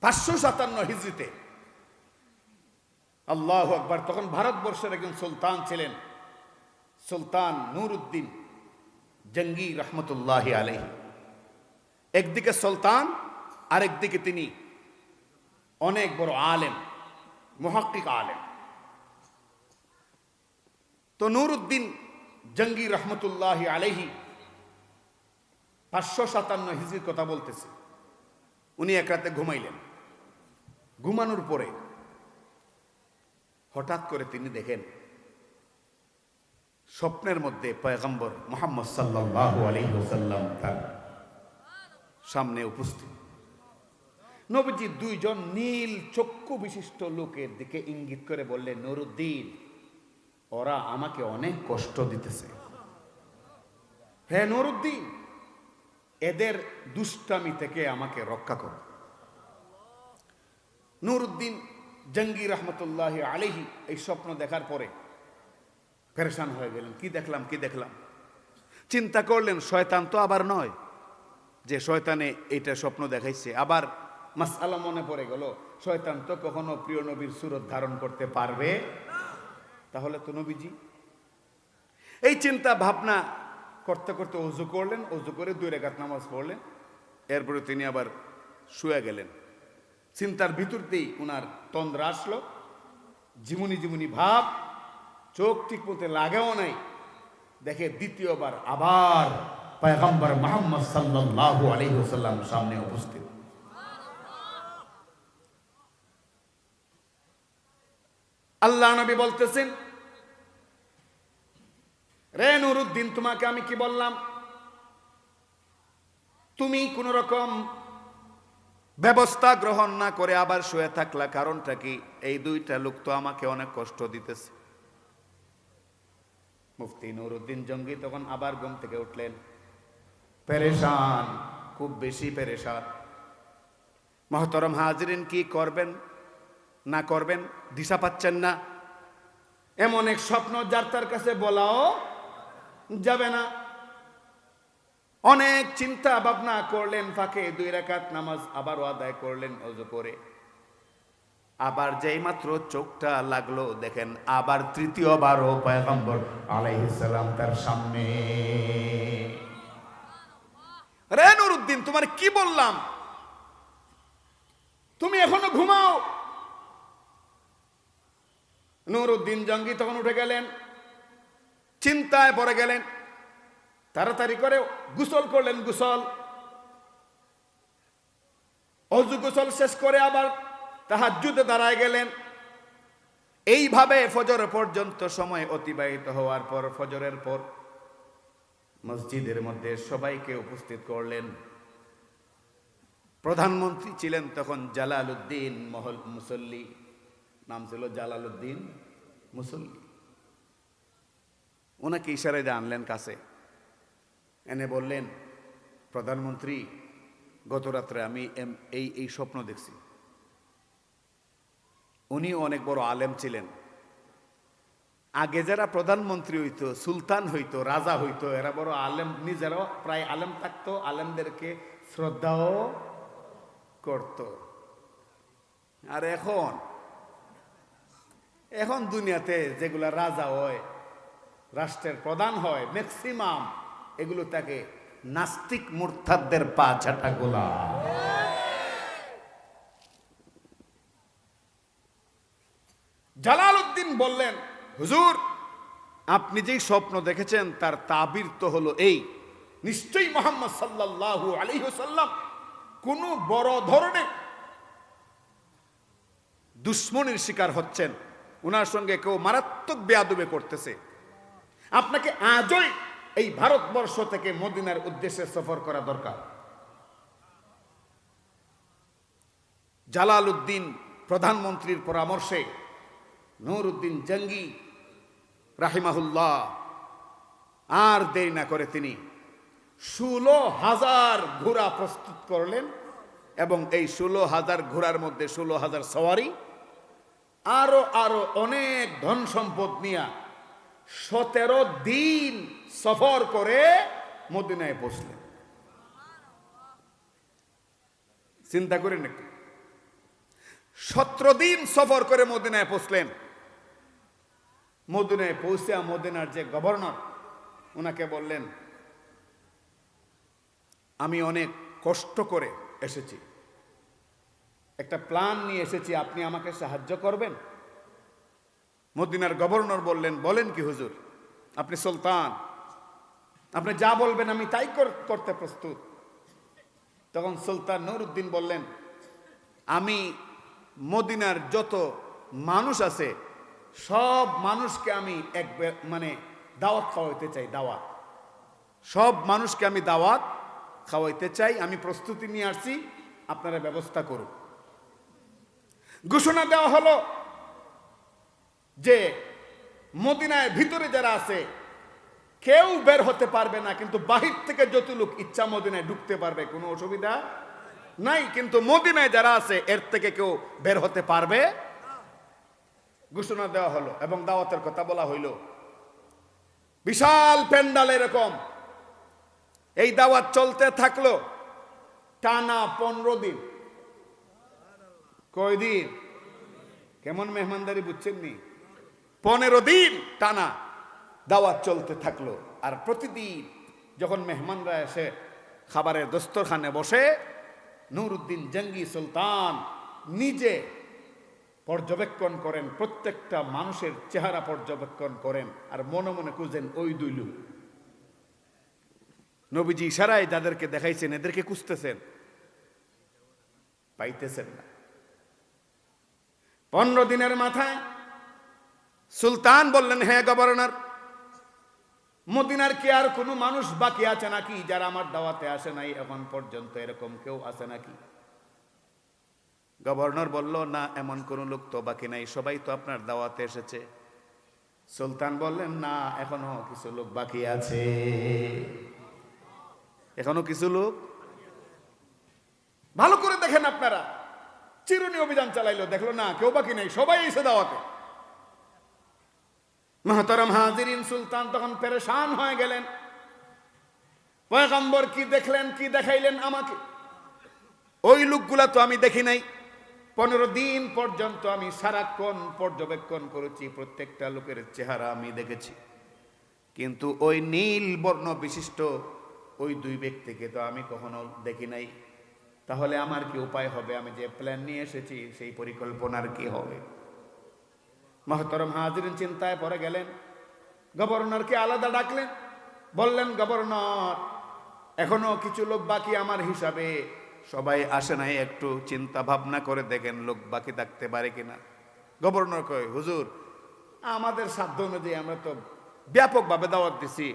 পাঁচশো সাতান্ন হিজড়িতে। আল্লাহ আকবার। তখন ভারতবর্ষের একজন সুলতান ছিলেন, সুলতান নুরউদ্দিন জঙ্গি রহমতুল্লাহ আলহ একদিকে সুলতান, আরেকদিকে তিনি অনেক বড় আলেম, মহাক্কিক আলেম। তো নুরউদ্দিন জঙ্গি রহমতুল্লাহ আলহি পাঁচশো সাতান্ন হিজড়ির কথা বলতেছে। উনি এক রাতে ঘুমাইলেন। ঘুমানোর পরে হঠাৎ করে তিনি দেখেন স্বপ্নের মধ্যে পয়গম্বর মোহাম্মদ সাল্লাহ আলহিহসাল্লাম তার সামনে উপস্থিত। নবীজি দুইজন নীল চক্ষু বিশিষ্ট লোকের দিকে ইঙ্গিত করে বললেন, নুরুদ্দিন, ওরা আমাকে অনেক কষ্ট দিতেছে। হ্যাঁ নুরুদ্দিন, এদের দুষ্টামি থেকে আমাকে রক্ষা করো। নুরুদ্দিন জঙ্গি রহমতুল্লাহ আলিহি এই স্বপ্ন দেখার পরে পেরেশান হয়ে গেলেন। কি দেখলাম কি দেখলাম? চিন্তা করলেন, শয়তান তো আবার নয় যে শয়তানে এইটা স্বপ্ন দেখাইছে। আবার মাসালা মনে পড়ে গেল, শয়তান তো কখনো প্রিয় নবীর সুরত ধারণ করতে পারবে? তাহলে তো নবীজি। এই চিন্তা ভাবনা করতে করতে অজু করলেন, অজু করে দুই রেখাত নামাজ পড়লেন। এরপরে তিনি আবার শুয়ে গেলেন। চিন্তার ভিতরতেই উনার তন্দ্রা আসলো। জীবনী জীবনী ভাব, চোখ ঠিক মতো লাগাও নাই। দেখে দ্বিতীয়বার আবার পয়গম্বর মোহাম্মদ সাল্লাল্লাহু আলাইহি ওয়াসাল্লাম সামনে উপস্থিত। আল্লাহ নবী বলতেছেন, রে নুরুদ্দিন, তোমাকে আমি কি বললাম? তুমি কোন রকম ব্যবস্থা গ্রহণ না করে আবার শুয়ে থাকলা কারণটা কি? এই দুইটা লোক তো আমাকে অনেক কষ্ট দিতেছে। মুফতি নুরুদ্দিন জঙ্গি তখন আবার ঘুম থেকে উঠলেন। পেরেশান, খুব বেশি পেরেশান। মহতরম হাজরিন কি করবেন, না করবেন, দিশা পাচ্ছেন না। এমন এক স্বপ্ন যার তার কাছে বলাও যাবে না। অনেক চিন্তা ভাবনা করলেন, ফাঁকে দুই রাকাত নামাজ আবারও আদায় করলেন অজু করে। আবার যেই মাত্র চোখটা লাগল, দেখেন আবার তৃতীয়বারও পয়গম্বর আলাইহিসাল্লাম তার সামনে। রে নুরুদ্দিন, তোমার কি বললাম? তুমি এখনও ঘুমাও? নুরুদ্দিন জঙ্গি তখন উঠে গেলেন, চিন্তায় পড়ে গেলেন। তাড়াতাড়ি করে গুসল করলেন, গুসল। অজু গোসল শেষ করে আবার তাহাজ্জুদে দাঁড়ায় গেলেন। এইভাবে ফজর পর্যন্ত সময় অতিবাহিত হওয়ার পর, ফজরের পর মসজিদের মধ্যে সবাইকে উপস্থিত করলেন। প্রধানমন্ত্রী ছিলেন তখন জালালউদ্দিন মহল মুসল্লি। নাম ছিল জালালউদ্দিন মুসল্লি। ওনাকে ইশারায় দিয়ে আনলেন কাছে। এনে বললেন, প্রধানমন্ত্রী গত রাত্রে আমি এই এই স্বপ্ন দেখছি। উনি অনেক বড় আলেম ছিলেন। আগে যারা প্রধানমন্ত্রী হইতো, সুলতান হইতো, রাজা হইতো, এরা বড় আলেম, নিজেরাও প্রায় আলেম থাকতো, আলেমদেরকে শ্রদ্ধাও করত। আর এখন এখন দুনিয়াতে যেগুলা রাজা হয়, রাষ্ট্রের প্রধান হয় ম্যাক্সিমাম এগুলো তাকে নাস্তিক মূর্থাদের পা ছাটা গোলা। জালালউদ্দিন বললেন, হুজুর, আপনি যেই স্বপ্ন দেখেছেন, তার তাবির তো হলো এই। নিশ্চয়ই মোহাম্মদ সাল্লাল্লাহু আলাইহি সাল্লাম কোন বড় ধরনের দুশ্মনির শিকার হচ্ছেন। ওনার সঙ্গে কেউ মারাত্মক বেয়াদবে করতেছে। আপনাকে আজই এই ভারতবর্ষ থেকে মদিনার উদ্দেশ্যে সফর করা দরকার। জালাল উদ্দিন প্রধানমন্ত্রীর পরামর্শে নুরউদ্দিন জঙ্গি, রাহিমাহুল্লাহ, আর দেরি না করে তিনি ষোলো হাজার ঘোড়া প্রস্তুত করলেন এবং এই ষোলো হাজার ঘোড়ার মধ্যে ষোলো হাজার সওয়ারি, আরও আরও অনেক ধন সম্পদ নিয়ে সতেরো দিন সফর করে মদিনায় বসলেন। চিন্তা করেন একটু। সতেরো দিন সফর করে মদিনায় পৌঁছলেন মদিনায় পৌঁছে মদিনার যে গভর্নর ওনাকে বললেন, আমি অনেক কষ্ট করে এসেছি। একটা প্ল্যান নিয়ে এসেছি, আপনি আমাকে সাহায্য করবেন? মদিনার গভর্নর বললেন, বলেন কি হুজুর, আপনি সুলতান আপনি যা বলবেন আমি তাই করতে প্রস্তুত। তখন সুলতান নুরউদ্দিন বললেন, আমি মদিনার যত মানুষ আছে, সব মানুষকে আমি এক মানে দাওয়াত খাওয়াইতে চাই, দাওয়াত। সব মানুষকে আমি দাওয়াত খাওয়াইতে চাই, আমি প্রস্তুতি নিয়ে আসছি, আপনারা ব্যবস্থা করুন। ঘোষণা দেওয়া হলো যে মদিনায় ভিতরে যারা আছে কেউ বের হতে পারবে না, কিন্তু বাহির থেকে যত লোক ইচ্ছা মদিনায় ঢুকতে পারবে, কোনো অসুবিধা নাই। কিন্তু মদিনায় যারা আছে, এর থেকে কেউ বের হতে পারবে? ঘোষণা দেওয়া হলো এবং দাওয়াতের কথা বলা হইল। বিশাল প্যান্ডাল এরকম। এই দাওয়াত চলতে থাকল টানা পনেরো দিন। কয়দিন কেমন মেহমানদারি বুঝছেন নি পনেরো দিন টানা। দাওয়াত চলতে থাকল। আর প্রতিদিন যখন মেহমানরা এসে খাবারের দস্তরখানে বসে নুরউদ্দিন জঙ্গি সুলতান নিজে পর্যবেক্ষণ করেন, প্রত্যেকটা মানুষের চেহারা পর্যবেক্ষণ করেন আর মনে মনে খুঁজেন ওই দুই লোক। নবীজি ইশারায় যাদেরকে দেখাইছেন, এদেরকে খুঁজতেছেন। পাইতেছেন না। পনেরো দিনের মাথায় সুলতান বললেন হ্যাঁ গভর্নর মদিনার কি আর কোনো মানুষ বাকি আছে নাকি? যারা আমার দাওয়াতে আসে নাই, এখন পর্যন্ত এরকম কেউ আছে নাকি? গভর্নর বলল, না, এমন কোনো লোক তো বাকি নাই। সবাই তো আপনার দাওয়াতে এসেছে। সুলতান বললেন, না, এখনও কিছু লোক বাকি আছে। এখনও কিছু লোক? ভালো করে দেখেন আপনারা। চিরুনি অভিযান চালাইলো, দেখল না, কেউ বাকি নেই, সবাই এসে দাওয়াতে। মহতরম হাজিরিন সুলতান তখন পেরেশান হয়ে গেলেন। পয়গম্বর কি দেখলেন, কি দেখাইলেন আমাকে? ওই লোকগুলা তো আমি দেখি নাই। পনেরো দিন পর্যন্ত আমি সারাক্ষণ পর্যবেক্ষণ করেছি, প্রত্যেকটা লোকের চেহারা আমি দেখেছি। কিন্তু ওই নীল বর্ণ বিশিষ্ট ওই দুই ব্যক্তিকে তো আমি কখনো দেখি নাই। তাহলে আমার কি উপায় হবে? আমি যে প্ল্যান নিয়ে এসেছি, সেই পরিকল্পনার কি হবে? মহতরম হাজিরিন চিন্তায় পরে গেলেন। গভর্নরকে আলাদা ডাকলেন। বললেন, গভর্নর, এখনও কিছু লোক বাকি আমার হিসাবে। সবাই আসে নাই, একটু চিন্তা ভাবনা করে দেখেন লোক বাকি থাকতে পারে কিনা। গভর্নর কয়, হুজুর, আমাদের সাধ্য অনুযায়ী আমরা তো ব্যাপকভাবে দাওয়াত দিছি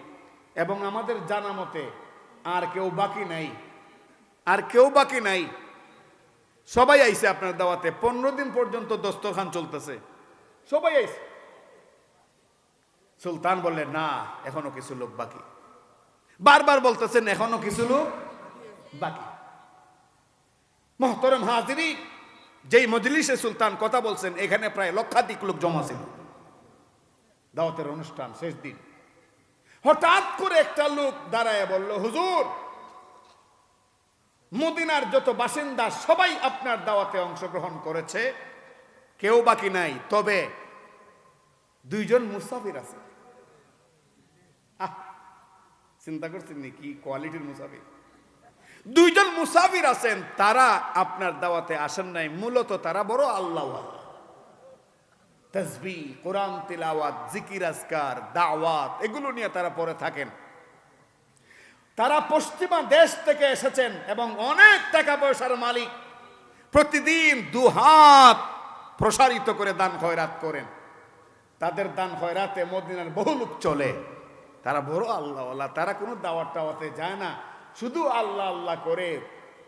এবং আমাদের জানা মতে আর কেউ বাকি নাই। আর কেউ বাকি নাই। সবাই আইসে আপনার দাওয়াতে। পনেরো দিন পর্যন্ত দস্তরখান চলতেছে। সবাই আইছে। সুলতান বললেন না, এখনও কিছু লোক বাকি। বারবার বলতেছেন, এখনও কিছু লোক বাকি। মহতরম হাজিরি, যেই মজলিসে সুলতান কথা বলছেন, এখানে প্রায় লক্ষাধিক লোক জমা ছিল। দাওয়াতের অনুষ্ঠান শেষ দিন। হঠাৎ করে একটা লোক দাঁড়ায় বলল, হুজুর, মদিনার যত বাসিন্দা সবাই আপনার দাওয়াতে অংশগ্রহণ করেছে কেউ বাকি নাই, তবে দুইজন মুসাফির আছে। চিন্তা করছেন কি কোয়ালিটির মুসাফির? দুইজন মুসাফির আছেন, তারা আপনার দাওয়াতে আসেন নাই, মূলত তারা বড় আল্লাহ তসবি কোরআন, তিলাওয়াত, জিকির, আজকার, দাওয়াত, এগুলো নিয়ে তারা পরে থাকেন। তারা পশ্চিমা দেশ থেকে এসেছেন এবং অনেক টাকা পয়সার মালিক। প্রতিদিন দু হাত প্রসারিত করে দান খয়রাত করেন। তাদের দান খয়রাতে মদিনার বহু লোক চলে। তারা বড় আল্লাহ আল্লাহ তারা কোনো দাওয়াত টাওয়াতে যায় না। শুধু আল্লাহ আল্লাহ করে।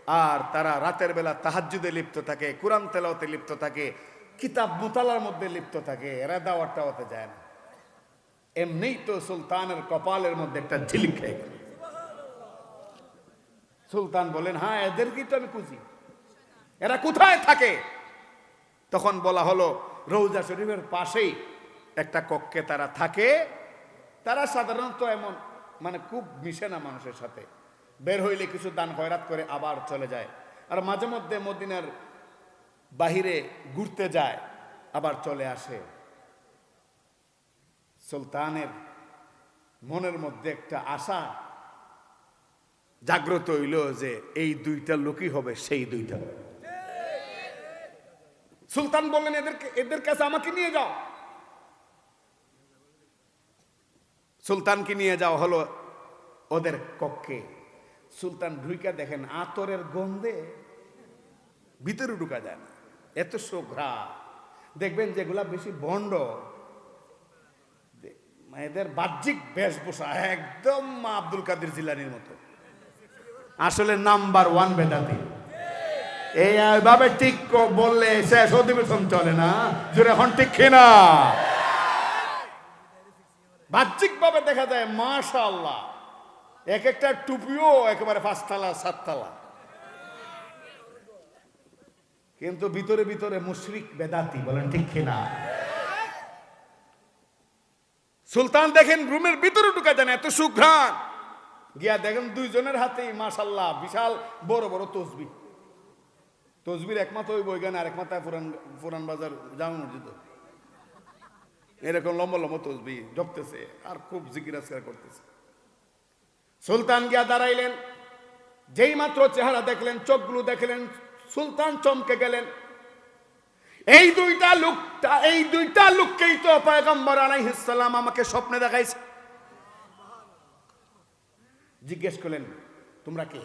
আর তারা রাতের বেলা তাহাজ্জুদে লিপ্ত থাকে, কোরআন তেলাওতে লিপ্ত থাকে, কিতাব মুতালার মধ্যে লিপ্ত থাকে, এরা দাওয়াত টাওয়াতে যায় না। এমনি তো সুলতানের কপালের মধ্যে একটা ঝিলিক খেয়ে গেল। সুলতান বলেন হ্যাঁ এদেরকেই তো আমি খুঁজি। এরা কোথায় থাকে? তখন বলা হলো রৌজা শরীফের পাশেই একটা কক্ষে তারা থাকে। তারা সাধারণত এমন মানে খুব মিশে না মানুষের সাথে। বের হইলে কিছু দান খয়রাত করে আবার চলে যায়। আর মাঝে মধ্যে মদিনার বাহিরে ঘুরতে যায়, আবার চলে আসে। সুলতানের মনের মধ্যে একটা আশা জাগ্রত হইল যে, এই দুইটা লোকই হবে, সেই দুইটা সুলতান বললেন, এদেরকে এদের কাছে আমাকে নিয়ে যাও। সুলতানকে নিয়ে যাও হলো ওদের কক্ষে। সুলতান ঢুইকা দেখেন আতরের গন্ধে ভিতরে ঢুকা যায় না। এত শোভ্রা দেখবেন যেগুলা বেশি বন্ড এদের বাহ্যিক বেশভূষা, একদম আব্দুল কাদের জিলানির মতো। আসলে নাম্বার ওয়ান বেদাতি। এইভাবে ঠিক বললে শেষ অধিবেশন চলে না। জোরে এখন ঠিক দেখা যায় এক একটা টুপিও একেবারে কিন্তু ভিতরে ভিতরে মুশরিক বেদাতি, বলেন ঠিক কিনা? সুলতান দেখেন, রুমের ভিতরে ঢুকা যান এত সুঘ্রাণ। গিয়া দেখেন দুইজনের হাতেই মাশাল্লাহ বিশাল বড় বড় তসবি তসবির একমাত্র ওই বইগান আর একমাত্র পুরান বাজার জামা মসজিদ। এরকম লম্বা লম্বা তসবি জপতেছে আর খুব জিকির আজকার করতেছে। সুলতান গিয়া দাঁড়াইলেন, যেই মাত্র চেহারা দেখলেন, চোখগুলো দেখলেন, সুলতান চমকে গেলেন। এই দুইটা লোকটা, এই দুইটা লোককেই তো পয়গম্বর আলাইহিসসালাম আমাকে স্বপ্নে দেখাইছে। জিজ্ঞেস করলেন, তোমরা কে?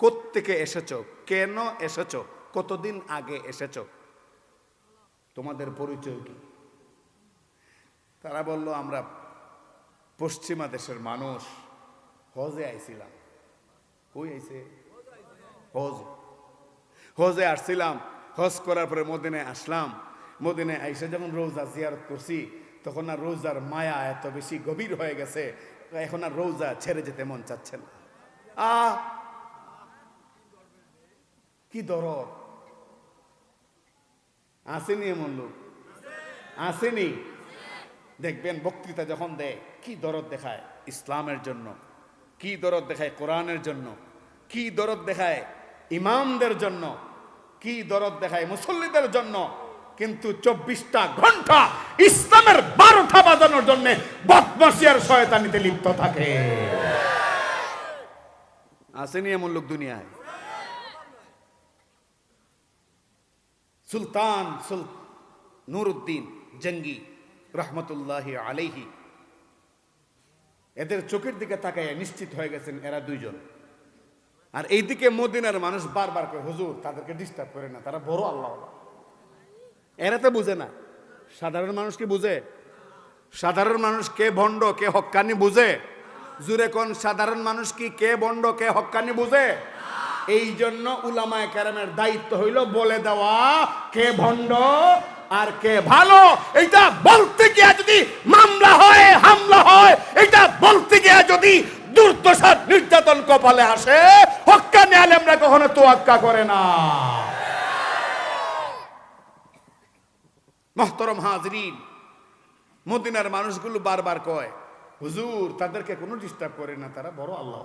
কোত্থেকে এসেছ? কেন এসেছ? কতদিন আগে এসেছ? তোমাদের পরিচয় কি? তারা বলল, আমরা পশ্চিমা দেশের মানুষ। হজে আইছিলাম। কই আইছে? হজ। হজে আসছিলাম। হজ করার পরে মদিনে আসলাম। মদিনে আইসে যখন রোজা জিয়ারত করছি, তখন আর রোজার মায়া এত বেশি গভীর হয়ে গেছে, এখন আর রোজা ছেড়ে যেতে মন চাচ্ছে না। আ কি দরদ? আসেনি এমন লোক? আসেনি? দেখবেন বক্তৃতা যখন দেয়, কি দরদ দেখায় ইসলামের জন্য? কি দরদ দেখায় কোরআনের জন্য? কি দরদ দেখায় ইমামদের জন্য? কি দরদ দেখায় মুসল্লিদের জন্য? কিন্তু চব্বিশটা ঘণ্টা ইসলামের বারোটা বাজানোর জন্য বদমাসিয়ার শয়তানিতে লিপ্ত থাকে। আসেনি এমন লোক দুনিয়ায়? সুলতান সুল নুরুদ্দিন জঙ্গি রহমতুল্লাহ আলাইহি। এদের চোখের দিকে তাকাইয়া নিশ্চিত হয়ে গেছেন এরা দুইজন। আর এইদিকে মদিনার মানুষ বারবার করে হুজুর, তাদেরকে ডিস্টার্ব করে না, তারা বড় আল্লাহ এরা তো বুঝে না। সাধারণ মানুষ কি বুঝে? সাধারণ মানুষ কে ভণ্ড, কে হক্কানি বুঝে? জুরে কোন সাধারণ মানুষ কি কে ভণ্ড, কে হক্কানি বুঝে? এই জন্য উলামায় কেরামের দায়িত্ব হইল বলে দেওয়া কে ভণ্ড আর কে ভালো। এইটা বলতে গিয়ে যদি মামলা হয়, হামলা হয় এটা বলতে গিয়ে যদি দুর্দশার নির্যাতন কপালে আসে কখনো তোয়াক্কা করে না। মহতরম হাজরিন, মদিনার মানুষগুলো বারবার কয়, হুজুর, তাদেরকে কোনো ডিস্টার্ব করে না, তারা বড় আল্লাহ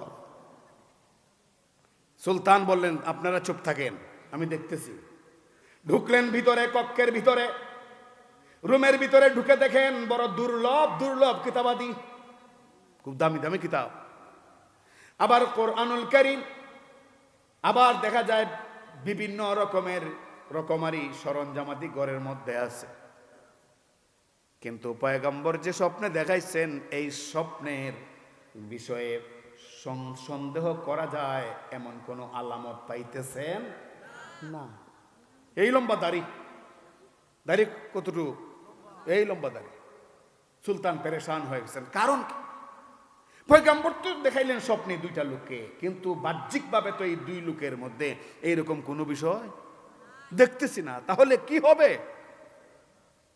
সুলতান বললেন, আপনারা চুপ থাকেন, আমি দেখতেছি। ঢুকলেন ভিতরে, কক্ষের ভিতরে। রুমের ভিতরে ঢুকে দেখেন বড় দুর্লভ দুর্লভ কিতাবাদি। খুব দামি দামি কিতাব। আবার কোরআনুল করিম। আবার দেখা যায় বিভিন্ন রকমের রকমারি সরঞ্জামাদি ঘরের মধ্যে আছে। কিন্তু পয়গম্বর যে স্বপ্নে দেখাইছেন, এই স্বপ্নের বিষয়ে সন্দেহ করা যায়, এমন কোন আলামত পাইতেছেন? না। এই লম্বা দাড়ি। দাড়ি কতটুকু? এই লম্বা দাড়ি। সুলতান পেরেশান হয়ে গেছেন। কারণ কি? পয়গম্বর তো দেখাইলেন স্বপ্নে দুইটা লোককে, কিন্তু বাহ্যিকভাবে তো এই দুই লোকের মধ্যে এইরকম কোনো বিষয় দেখতেছি না। তাহলে কি হবে?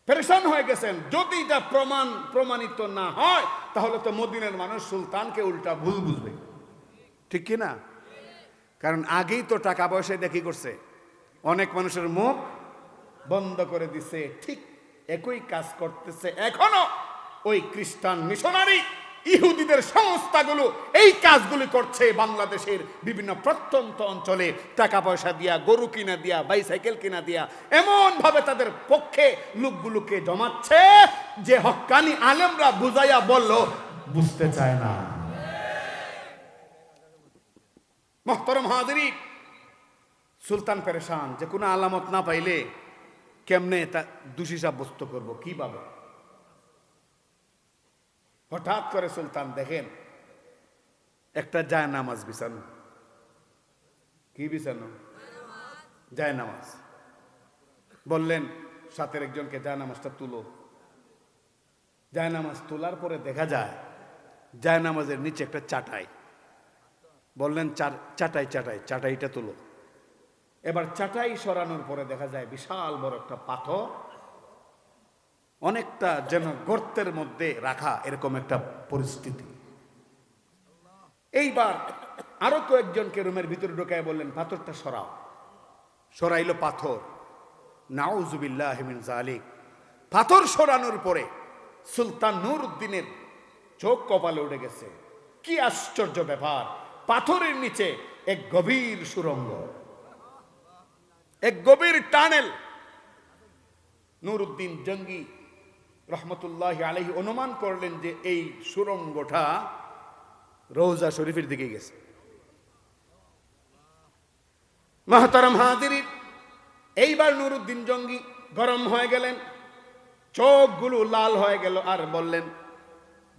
পেরেশান হয়ে গেছেন। যদি এটা প্রমাণ, প্রমাণিত না হয়, তাহলে তো মদিনের মানুষ সুলতানকে উল্টা ভুল বুঝবে। ঠিক কি না কারণ আগেই তো টাকা পয়সা দেখি করছে? অনেক মানুষের মুখ বন্ধ করে দিছে। ঠিক একই কাজ করতেছে এখনও ওই খ্রিস্টান মিশনারি। ইহুদিদের সংস্থাগুলো এই কাজগুলি করছে বাংলাদেশের বিভিন্ন প্রত্যন্ত অঞ্চলে। টাকা পয়সা দিয়া, গরু কিনা দিয়া, বাইসাইকেল কিনা দিয়া এমন ভাবে তাদের পক্ষে লোকগুলোকে জমাচ্ছে যে হক্কানি আলেমরা বুঝাইয়া বলল, বুঝতে চায় না। মহতরম হাজিরি, সুলতান পেরেশান, যে কোনো আলামত না পাইলে কেমনে তা দোষী সাব্যস্ত করব? কীভাবে হঠাৎ করে সুলতান দেখেন, একটা যায় নামাজ বিছানো। কি বিছানো? যায় নামাজ বললেন, সাথের একজনকে যায় নামাজটা তুলো। যায় নামাজ তোলার পরে দেখা যায় যায় নামাজের নিচে একটা চাটাই। বললেন চাটাই চাটাই, চাটাইটা তুলো। এবার চাটাই সরানোর পরে দেখা যায়, বিশাল বড় একটা পাথর অনেকটা যেন গর্তের মধ্যে রাখা এরকম একটা পরিস্থিতি। এইবার আরও কয়েকজনকে রুমের ভিতরে ঢোকায় বললেন, পাথরটা সরাও। সরাইলো পাথর। নাউজুবিল্লাহ মিন জালিক পাথর সরানোর পরে সুলতান নূর উদ্দিনের চোখ কপালে উঠে গেছে। কি আশ্চর্য ব্যাপার, পাথরের নিচে এক গভীর সুরঙ্গ। এক গভীর টানেল। নুরুদ্দিন জঙ্গি রহমতুল্লাহ আলহী অনুমান করলেন যে এই সুরঙ্গটা রোজা শরীফের দিকে গেছে। মাহতারাম হাজির এইবার নুরুদ্দিন জঙ্গি গরম হয়ে গেলেন, চোখগুলো লাল হয়ে গেল আর বললেন,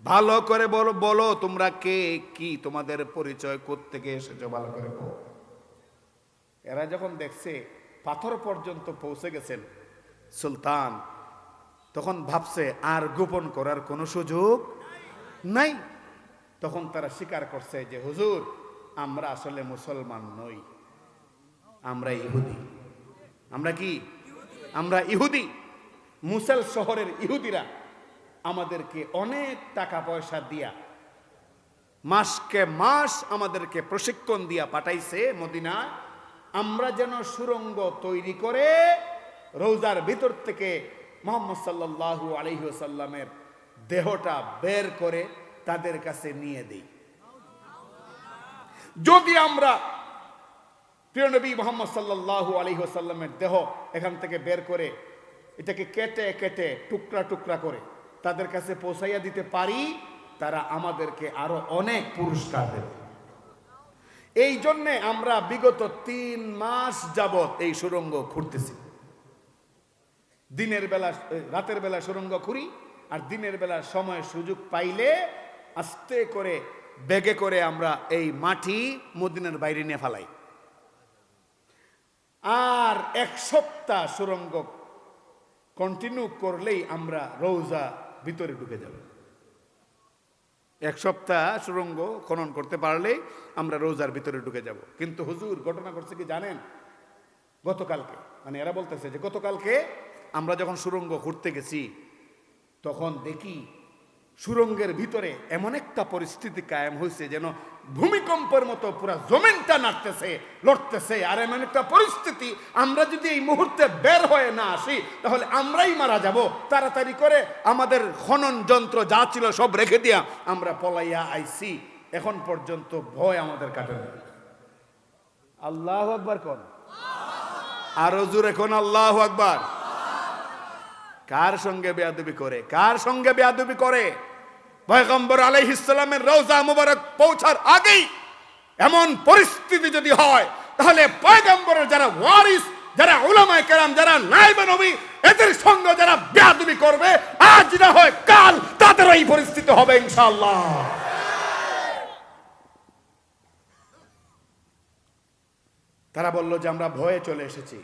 ভালো করে বলো বলো তোমরা কে, কি তোমাদের পরিচয় থেকে এসেছ ভালো করে বলো। এরা যখন দেখছে, পাথর পর্যন্ত পৌঁছে গেছেন, সুলতান তখন ভাবছে, আর গোপন করার কোনো সুযোগ নাই। তখন তারা স্বীকার করছে যে, হুজুর, আমরা আসলে মুসলমান নই। আমরা ইহুদি। আমরা কি? আমরা ইহুদি। মুসেল শহরের ইহুদিরা আমাদেরকে অনেক টাকা পয়সা দিয়া, মাসকে মাস আমাদেরকে প্রশিক্ষণ দিয়া পাঠাইছে মদিনা আমরা যেন সুরঙ্গ তৈরি করে রোজার ভিতর থেকে মোহাম্মদ সাল্লাল্লাহু আলহি সাল্লামের দেহটা বের করে তাদের কাছে নিয়ে দিই। যদি আমরা প্রিয়নবী মোহাম্মদ সাল্লাল্লাহু আলহি সাল্লামের দেহ এখান থেকে বের করে এটাকে কেটে কেটে টুকরা টুকরা করে তাদের কাছে পৌঁছাইয়া দিতে পারি, তারা আমাদেরকে আরও অনেক পুরস্কার দেবে। এই জন্যে আমরা বিগত তিন মাস যাবত এই সুরঙ্গ খুঁড়তেছি। দিনের বেলা রাতের বেলা সুরঙ্গ খুঁড়ি আর দিনের বেলা সময় সুযোগ পাইলে আস্তে করে, বেগে করে আমরা এই মাটি মদিনের বাইরে নিয়ে ফেলাই। আর এক সপ্তাহ সুরঙ্গ কন্টিনিউ করলেই আমরা রোজা ভিতরে ঢুকে যাব। এক সপ্তাহ সুরঙ্গ খনন করতে পারলেই আমরা রোজার ভিতরে ঢুকে যাব। কিন্তু হুজুর ঘটনা করছে কি জানেন? গতকালকে মানে এরা বলতেছে যে গতকালকে আমরা যখন সুরঙ্গ ঘুরতে গেছি, তখন দেখি সুরঙ্গের ভিতরে এমন একটা পরিস্থিতি কায়েম হয়েছে যেন ভূমিকম্পের মতো পুরো জমিনটা নাড়তেছে, লড়তেছে। আর এমন একটা পরিস্থিতি, আমরা যদি এই মুহূর্তে বের হয়ে না আসি, তাহলে আমরাই মারা যাব। তাড়াতাড়ি করে আমাদের খনন যন্ত্র যা ছিল সব রেখে দিয়া আমরা পলাইয়া আইসি এখন পর্যন্ত ভয় আমাদের কাটে আল্লাহ আকবার কোন। আরও জোরে কোন, আল্লাহ আকবার। কার সঙ্গে বেয়াদবি করে? কার সঙ্গে বেয়াদবি করে? পয়গম্বর আলাইহিসসালামের রওজা মুবারক পৌঁছার আগেই এমন পরিস্থিতি যদি হয়, তাহলে পয়গম্বরের যারা ওয়ারিস, যারা উলামায়ে কেরাম, যারা নাইবে নবী, এদের সঙ্গে যারা বেয়াদবি করবে, আজ না হয় কাল তাদের এই পরিস্থিতি হবে ইনশাআল্লাহ। তারা বলল যে আমরা ভয়ে চলে এসেছি।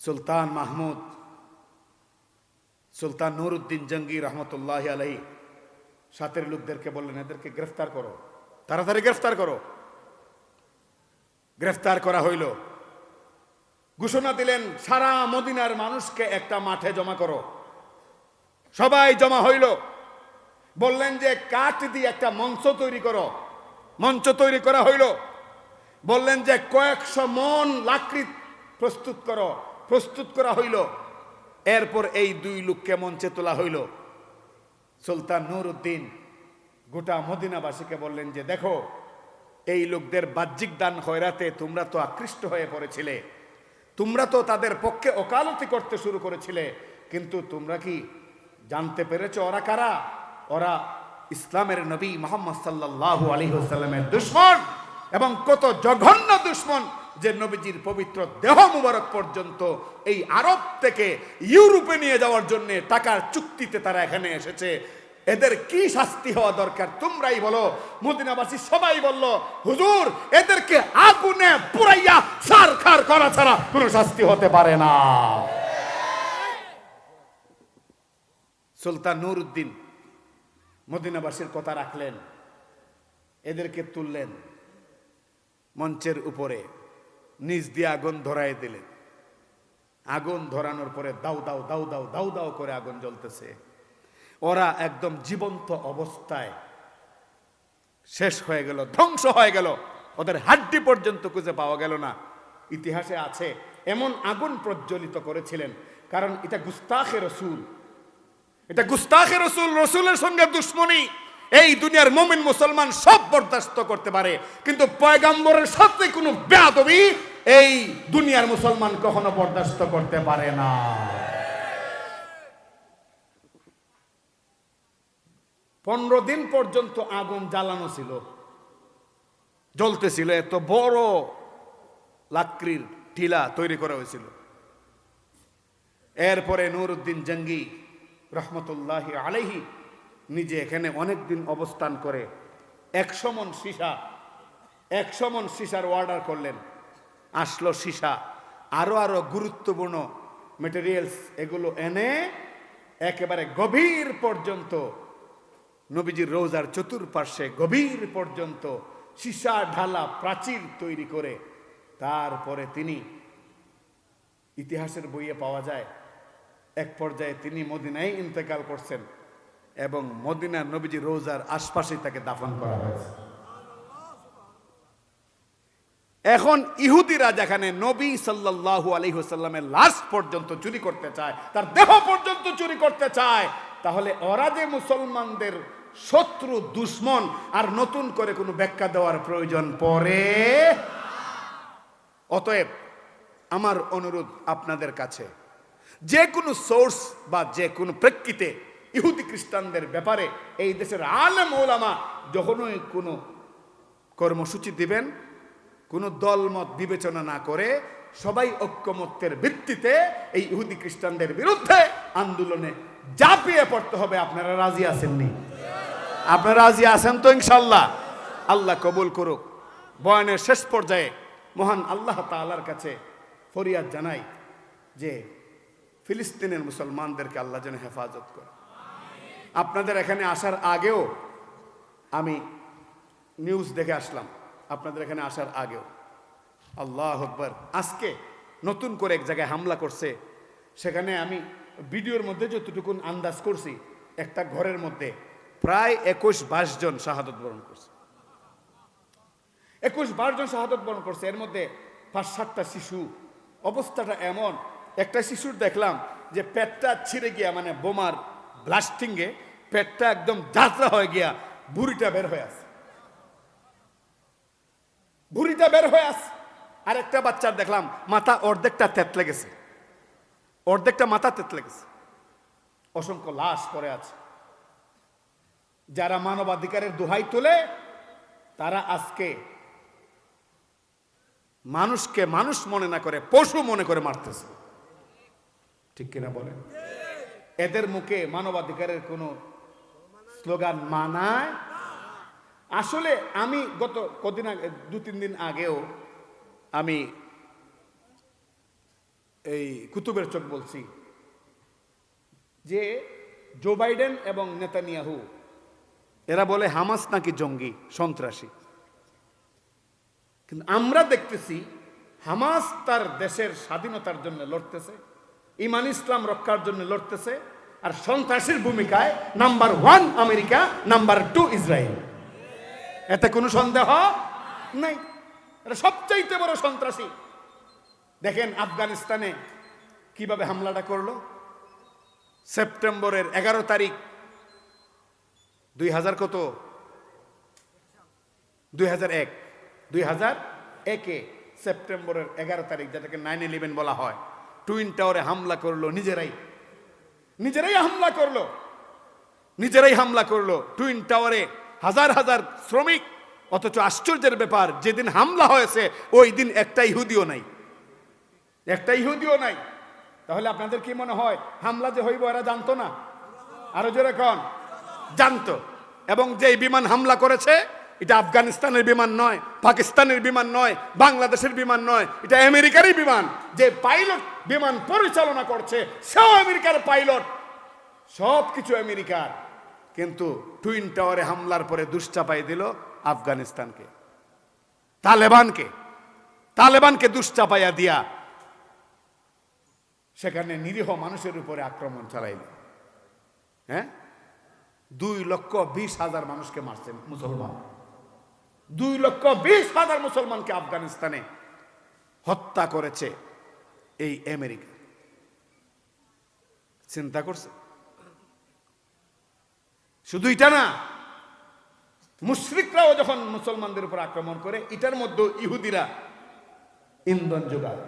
সুলতান মাহমুদ সুলতান নুরুদ্দিন জঙ্গি রহমতুল্লাহ আলহী সাথের লোকদেরকে বললেন, এদেরকে গ্রেফতার করো। তাড়াতাড়ি গ্রেফতার করো। গ্রেফতার করা হইল। ঘোষণা দিলেন, সারা মদিনার মানুষকে একটা মাঠে জমা করো। সবাই জমা হইল। বললেন যে, কাঠ দিয়ে একটা মঞ্চ তৈরি করো। মঞ্চ তৈরি করা হইল। বললেন যে, কয়েকশো মন লাকড়ি প্রস্তুত করো। প্রস্তুত করা হইল। এরপর এই দুই লোককে মঞ্চে তোলা হইল? সুলতান নুরউদ্দিন গোটা মদিনাবাসীকে বললেন যে, দেখো, এই লোকদের বাহ্যিক দান হয়রাতে তোমরা তো আকৃষ্ট হয়ে পড়েছিলে। তোমরা তো তাদের পক্ষে ওকালতি করতে শুরু করেছিলে। কিন্তু তোমরা কি জানতে পেরেছ ওরা কারা? ওরা ইসলামের নবী মোহাম্মদ সাল্লাল্লাহু আলী ওয়াসাল্লামের দুশ্মন এবং কত জঘন্য দুশ্মন। যে নবীজির পবিত্র দেহ মুবারক পর্যন্ত এই আরব থেকে ইউরোপে নিয়ে যাওয়ার জন্য টাকার চুক্তিতে তারা এখানে এসেছে। এদের কি শাস্তি হওয়া দরকার? তোমরাই বলো। মদিনাবাসী সবাই বলল, হুজুর, এদেরকে আগুনে পুরাইয়া সার খার করা ছাড়া কোনো শাস্তি হতে পারে না। সুলতান নুরউদ্দিন মদিনাবাসীর কথা রাখলেন, এদেরকে তুললেন মঞ্চের উপরে। নিজ দিয়ে আগুন ধরায় দিলেন। আগুন ধরানোর পরে দাউ দাউ দাউ দাউ দাউ দাউ করে আগুন জ্বলতেছে। ওরা একদম জীবন্ত অবস্থায় শেষ হয়ে গেল, ধ্বংস হয়ে গেল। ওদের হাড্ডি পর্যন্ত খুঁজে পাওয়া গেল না। ইতিহাসে আছে এমন আগুন প্রজ্বলিত করেছিলেন, কারণ এটা গুস্তাখে রসুল। এটা গুস্তাখে রসুল, রসুলের সঙ্গে দুশ্মনী। এই দুনিয়ার মোমিন মুসলমান সব বরদাস্ত করতে পারে, কিন্তু পয়গাম্বরের সাথে কোনো বেয়াদবি এই দুনিয়ার মুসলমান কখনো বরদাস্ত করতে পারে না। পনেরো দিন পর্যন্ত আগুন জ্বালানো ছিল। জ্বলতেছিল, এত বড় লাকড়ির টিলা তৈরি করা হয়েছিল। এরপরে নুরুদ্দিন জঙ্গি রহমতুল্লাহ আলাইহি নিজে এখানে অনেক দিন অবস্থান করে একশো মন সীসা, একশো মন সীসার অর্ডার করলেন। আসলো সীসা। আরও আরও গুরুত্বপূর্ণ মেটেরিয়ালস এগুলো এনে একেবারে গভীর পর্যন্ত, নবীজির রোজার চতুর্পার্শ্বে গভীর পর্যন্ত সীসা ঢালা প্রাচীর তৈরি করে তারপরে তিনি ইতিহাসের বইয়ে পাওয়া যায়, এক পর্যায়ে তিনি মদিনায় ইন্তেকাল করছেন এবং মদিনার নবীজি রোজার আশপাশেই তাকে দাফন করা হয়েছে। এখন ইহুদিরা যেখানে নবী সাল্লাল্লাহু আলাইহি ওয়াসাল্লামের লাশ পর্যন্ত চুরি করতে চায়, তার দেহ পর্যন্ত চুরি করতে চায়। তাহলে ওরা যে মুসলমানদের শত্রু, দুশ্মন, আর নতুন করে কোনো ব্যাখ্যা দেওয়ার প্রয়োজন পড়ে? অতএব আমার অনুরোধ আপনাদের কাছে, যে কোনো সোর্স বা যে কোনো প্রেক্ষিতে ইহুদি খ্রিস্টানদের ব্যাপারে এই দেশের আলেম ওলামা যখনই কোনো কর্মসূচি দিবেন কোনো দলমত বিবেচনা না করে সবাই ঐক্যমত্যের ভিত্তিতে এই ইহুদি খ্রিস্টানদের বিরুদ্ধে আন্দোলনে জাপিয়ে পড়তে হবে। আপনারা রাজি আছেননি? আপনারা রাজি আছেন তো ইনশাল্লাহ আল্লাহ কবুল করুক। বয়ানের শেষ পর্যায়ে মহান আল্লাহ তালার কাছে ফরিয়াদ জানাই যে ফিলিস্তিনের মুসলমানদেরকে আল্লাহ যেন হেফাজত করে। আপনাদের এখানে আসার আগেও আমি নিউজ দেখে আসলাম। আপনাদের এখানে আসার আগেও। আল্লাহ আকবর। আজকে নতুন করে এক জায়গায় হামলা করছে। সেখানে আমি ভিডিওর মধ্যে যতটুকুন আন্দাজ করছি, একটা ঘরের মধ্যে প্রায় একুশ বাইশ জন শাহাদত বরণ করছে। একুশ বাইশ জন শাহাদত বরণ করছে। এর মধ্যে পাঁচ সাতটা শিশু। অবস্থাটা এমন, একটা শিশুর দেখলাম যে পেটটা ছিঁড়ে গিয়া মানে বোমার ব্লাস্টিংয়ে পেটটা একদম যাত্রা হয়ে গিয়া, বুড়িটা বের হয়ে আছে। বুড়িটা বের হয়ে আছে আর একটা বাচ্চার দেখলাম, মাথা অর্ধেকটা তেতলে গেছে অর্ধেকটা মাথা তেতলে গেছে অসংখ্য লাশ পড়ে আছে। যারা মানবাধিকারের দোহাই তোলে, তারা আজকে মানুষকে মানুষ মনে না করে, পশু মনে করে মারতেছে। ঠিক কিনা বলেন? এদের মুখে মানবাধিকারের কোনো স্লোগান মানায় আসলে আমি গত কদিন আগে, দু, তিন দিন আগেও আমি এই কুতুবের চোখ বলছি যে জো বাইডেন এবং নেতানিয়াহু, এরা বলে হামাস নাকি জঙ্গি, সন্ত্রাসী। কিন্তু আমরা দেখতেছি হামাস তার দেশের স্বাধীনতার জন্য লড়তেছে, ইমান ইসলাম রক্ষার জন্য লড়তেছে, আর সন্ত্রাসীর ভূমিকায় number one America, number two Israel. এতে কোনো সন্দেহ নাই। সবচাইতে বড় সন্ত্রাসী। দেখেন আফগানিস্তানে কীভাবে হামলাটা করল? সেপ্টেম্বরের এগারো তারিখ, দুই হাজার কত? দুই হাজার এক। দুই হাজার একে সেপ্টেম্বরের এগারো তারিখ, যেটাকে নাইন ইলেভেন বলা হয়। টুইন টাওয়ারে হামলা করল নিজেরাই। নিজেরাই হামলা করল। নিজেরাই হামলা করল টুইন টাওয়ারে। হাজার হাজার শ্রমিক, অথচ আশ্চর্যের ব্যাপার, যেদিন হামলা হয়েছে, ওই দিন একটা ইহুদিও নাই। একটা ইহুদিও নাই। তাহলে আপনাদের কি মনে হয়, হামলা যে হইব এরা জানতো না? আরও জোরে কন। জানতো। এবং যে বিমান হামলা করেছে, এটা আফগানিস্তানের বিমান নয়, পাকিস্তানের বিমান নয়, বাংলাদেশের বিমান নয়, এটা আমেরিকারই বিমান। যে পাইলট বিমান পরিচালনা করছে, সেও আমেরিকার পাইলট। সব কিছু আমেরিকার। কিন্তু টুইন টাওয়ারে হামলার পরে দুশ্চাপাই দিল আফগানিস্তানকে। তালেবানকে। তালেবানকে দুশ্চাপাইয়া দিয়া সেখানে নিরীহ মানুষের উপরে আক্রমণ চালাইল। হ্যাঁ? দুই লক্ষ বিশ হাজার মানুষকে মারছেন মুসলমান। দুই লক্ষ বিশ হাজার মুসলমানকে আফগানিস্তানে হত্যা করেছে এই আমেরিকা। চিন্তা করছে শুধু এটা না মুশরিকরাও যখন মুসলমানদের উপর আক্রমণ করে এটার মধ্যে ইহুদিরা ইন্ধন যোগায়।